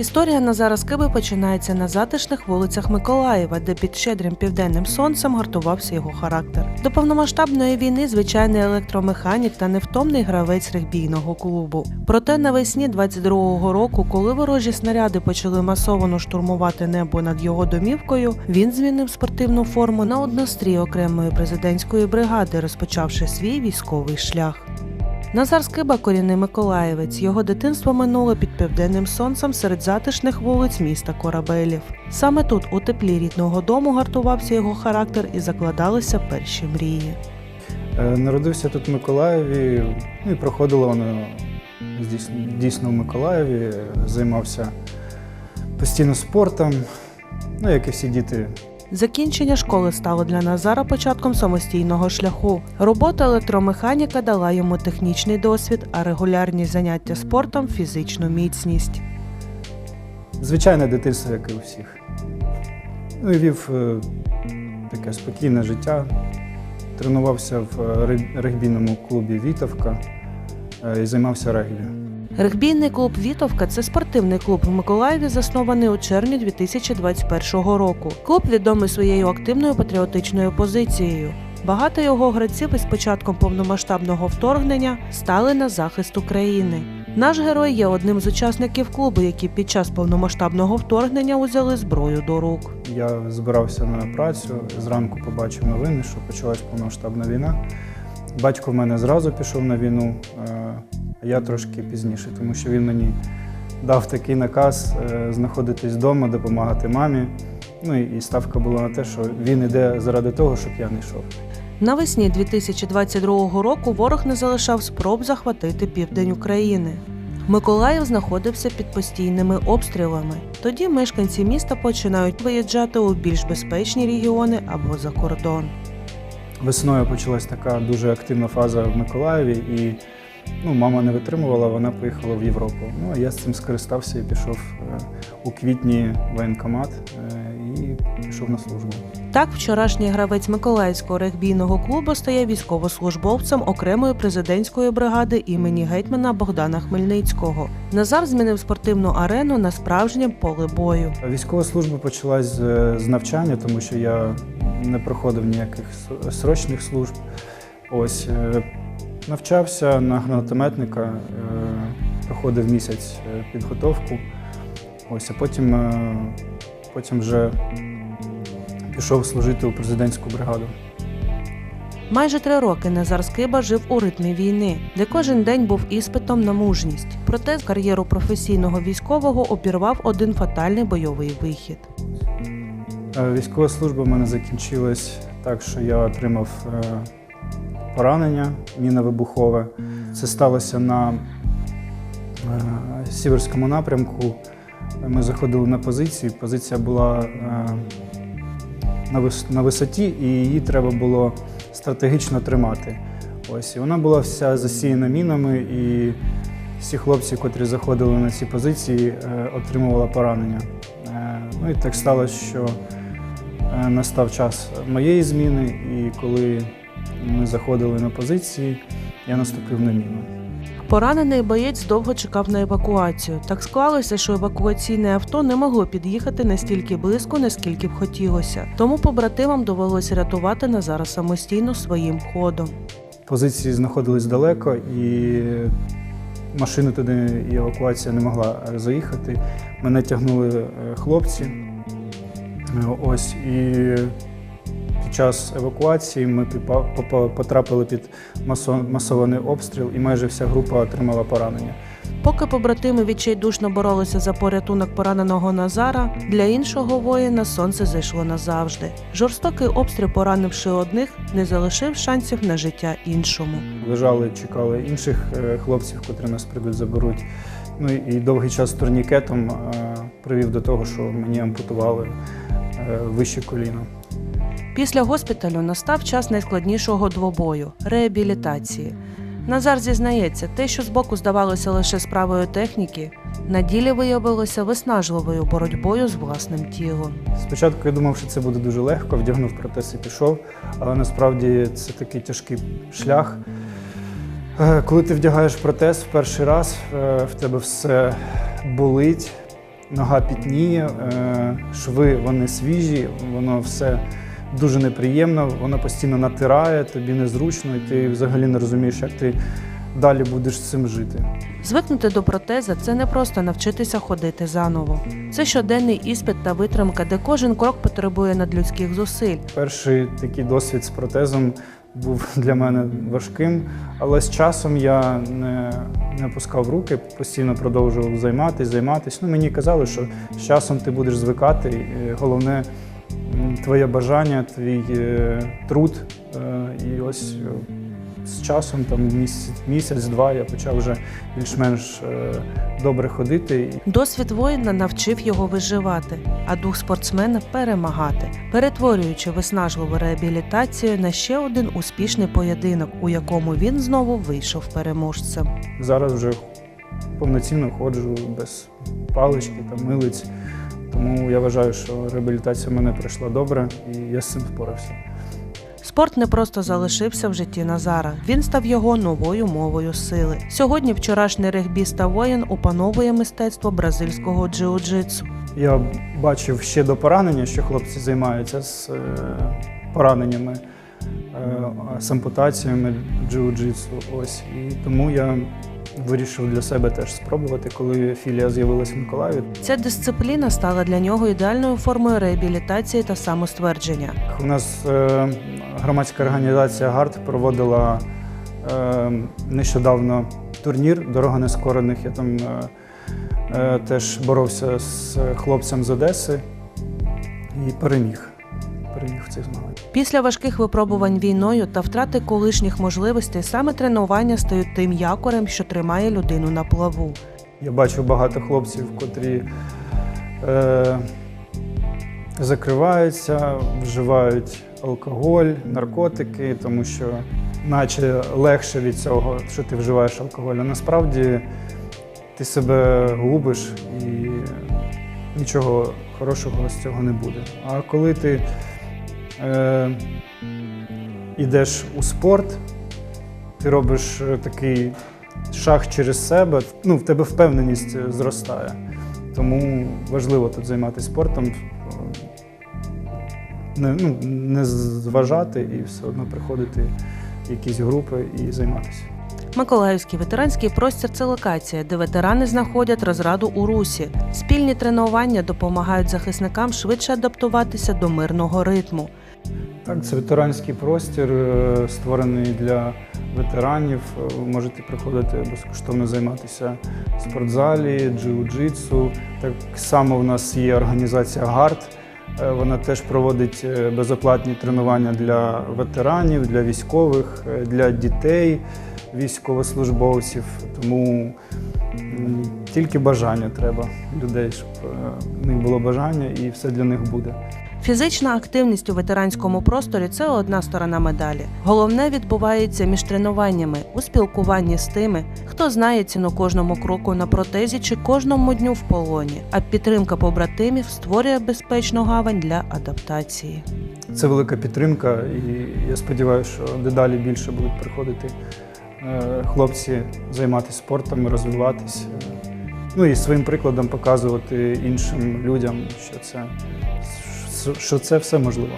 Історія Назара Скиби починається на затишних вулицях Миколаєва, де під щедрим південним сонцем гартувався його характер. До повномасштабної війни звичайний електромеханік та невтомний гравець регбійного клубу. Проте навесні 22-го року, коли ворожі снаряди почали масово штурмувати небо над його домівкою, він змінив спортивну форму на однострій окремої президентської бригади, розпочавши свій військовий шлях. Назар Скиба корінний миколаєвець. Його дитинство минуло під південним сонцем серед затишних вулиць міста Корабелів. Саме тут, у теплі рідного дому, гартувався його характер і закладалися перші мрії. Е, Народився тут в Миколаєві, ну і проходило воно дійсно, дійсно в Миколаєві, займався постійно спортом, ну як і всі діти. Закінчення школи стало для Назара початком самостійного шляху. Робота електромеханіка дала йому технічний досвід, а регулярні заняття спортом фізичну міцність. Звичайне дитинство, як і у всіх. Ну вів е, таке спокійне життя. Тренувався в е, регбійному клубі Вітовка е, і займався регбі. Регбійний клуб Вітовка це спортивний клуб в Миколаєві, заснований у червні 2021 року. Клуб відомий своєю активною патріотичною позицією. Багато його гравців із початком повномасштабного вторгнення стали на захист України. Наш герой є одним з учасників клубу, які під час повномасштабного вторгнення узяли зброю до рук. Я збирався на працю, зранку побачив новини, що почалась повномасштабна війна. Батько в мене зразу пішов на війну, е, а я трошки пізніше, тому що він мені дав такий наказ е, знаходитись вдома, допомагати мамі. Ну і ставка була на те, що він іде заради того, щоб я не йшов. Навесні 2022 року ворог не залишав спроб захватити південь України. Миколаїв знаходився під постійними обстрілами. Тоді мешканці міста починають виїжджати у більш безпечні регіони або за кордон. Весною почалась така дуже активна фаза в Миколаєві, і ну, мама не витримувала, вона поїхала в Європу. Ну, а я з цим скористався і пішов е, у квітні в воєнкомат е, і пішов на службу. Так, вчорашній гравець Миколаївського регбійного клубу стає військовослужбовцем окремої президентської бригади імені гетьмана Богдана Хмельницького. Назар змінив спортивну арену на справжнє поле бою. Військова служба почалась з, з навчання, тому що я проходив ніяких срочних служб. Ось е, навчався на гранатометника, е, проходив місяць е, підготовку. Ось, а потім, потім вже пішов служити у президентську бригаду. Майже три роки Назар Скиба жив у ритмі війни, де кожен день був іспитом на мужність. Проте кар'єру професійного військового обірвав один фатальний бойовий вихід. Е, Військова служба в мене закінчилась так, що я отримав е, поранення мінно-вибухове. Це сталося на е, сіверському напрямку. Ми заходили на позиції. Позиція була на висоті, і її треба було стратегічно тримати. Ось, і вона була вся засіяна мінами, і всі хлопці, котрі заходили на ці позиції, отримували поранення. Ну і так сталося, що настав час моєї зміни, і коли ми заходили на позиції, я наступив на міну. Поранений боєць довго чекав на евакуацію. Так склалося, що евакуаційне авто не могло під'їхати настільки близько, наскільки б хотілося. Тому побратимам довелося рятувати Назара самостійно своїм ходом. Позиції знаходились далеко, і машини туди і евакуація не могла е, заїхати. Мене тягнули е, хлопці. Ось і під час евакуації ми потрапили під масований обстріл, і майже вся група отримала поранення. Поки побратими відчайдушно боролися за порятунок пораненого Назара, для іншого воїна сонце зайшло назавжди. Жорстокий обстріл, поранивши одних, не залишив шансів на життя іншому. Лежали, чекали інших е, хлопців, котрі нас прийдуть, заберуть. Ну і довгий час турнікетом е, привів до того, що мені ампутували вище коліно. Після госпіталю настав час найскладнішого двобою реабілітації. Назар зізнається, те, що збоку здавалося лише справою техніки, на ділі виявилося виснажливою боротьбою з власним тілом. Спочатку я думав, що це буде дуже легко, вдягнув протез і пішов, але насправді це такий тяжкий шлях. Е, Коли ти вдягаєш протез в перший раз, е, в тебе все болить, нога пітніє, е, шви вони свіжі, воно все дуже неприємно, воно постійно натирає, тобі незручно, і ти взагалі не розумієш, як ти далі будеш з цим жити. Звикнути до протеза це не просто навчитися ходити заново. Це щоденний іспит та витримка, де кожен крок потребує надлюдських зусиль. Перший такий досвід з протезом був для мене важким, але з часом я не, не опускав руки, постійно продовжував займатися, займатися. Ну, мені казали, що з часом ти будеш звикати. Головне твоє бажання, твій е, труд. Е, І ось е, з часом, там місяць, місяць-два, я почав вже більш-менш е, добре ходити. Досвід воїна навчив його виживати, а дух спортсмена перемагати, перетворюючи виснажливу реабілітацію на ще один успішний поєдинок, у якому він знову вийшов переможцем. Зараз вже повноцінно ходжу без палички та милиць. Тому я вважаю, що реабілітація в мене пройшла добре і я з цим впорався. Спорт не просто залишився в житті Назара, він став його новою мовою сили. Сьогодні вчорашній регбіст та воїн опановує мистецтво бразильського джиу-джитсу. Я бачив ще до поранення, що хлопці займаються з е, пораненнями, з ампутаціями джиу-джитсу. Ось. І тому я вирішив для себе теж спробувати, коли філія з'явилася в Миколаєві. Ця дисципліна стала для нього ідеальною формою реабілітації та самоствердження. У нас е, громадська організація ГАРД проводила е, нещодавно турнір Дорога нескорених. Я там е, е, теж боровся з хлопцем з Одеси і переміг. Переміг в цих змаганнях. Після важких випробувань війною та втрати колишніх можливостей саме тренування стають тим якорем, що тримає людину на плаву. Я бачив багато хлопців, котрі е, закриваються, вживають алкоголь, наркотики, тому що наче легше від цього, що ти вживаєш алкоголь. А насправді ти себе губиш і нічого хорошого з цього не буде. А коли ти е, у спорт, ти робиш е, такий шаг через себе, ну, в тебе впевненість е, зростає. Тому важливо тут займатися спортом, е, не, ну, не зважати і все одно приходити в якісь групи і займатися. Миколаївський ветеранський простір це локація, де ветерани знаходять розраду у русі. Спільні тренування допомагають захисникам швидше адаптуватися до мирного ритму. Так, це ветеранський простір, е, створений для ветеранів. Е, Ви можете приходити безкоштовно займатися в спортзалі, джиу-джитсу. Так само в нас є організація ГАРД. Е, Вона теж проводить безоплатні тренування для ветеранів, для військових, для дітей, військовослужбовців. Тому тільки бажання треба людей, щоб в них було бажання і все для них буде. Фізична активність у ветеранському просторі це одна сторона медалі. Головне відбувається між тренуваннями у спілкуванні з тими, хто знає ціну кожному кроку на протезі чи кожному дню в полоні. А підтримка побратимів створює безпечну гавань для адаптації. Це велика підтримка, і я сподіваюся, що дедалі більше будуть приходити е, хлопці займатися спортом, розвиватися. Ну і своїм прикладом показувати іншим людям, що це, що це все можливо.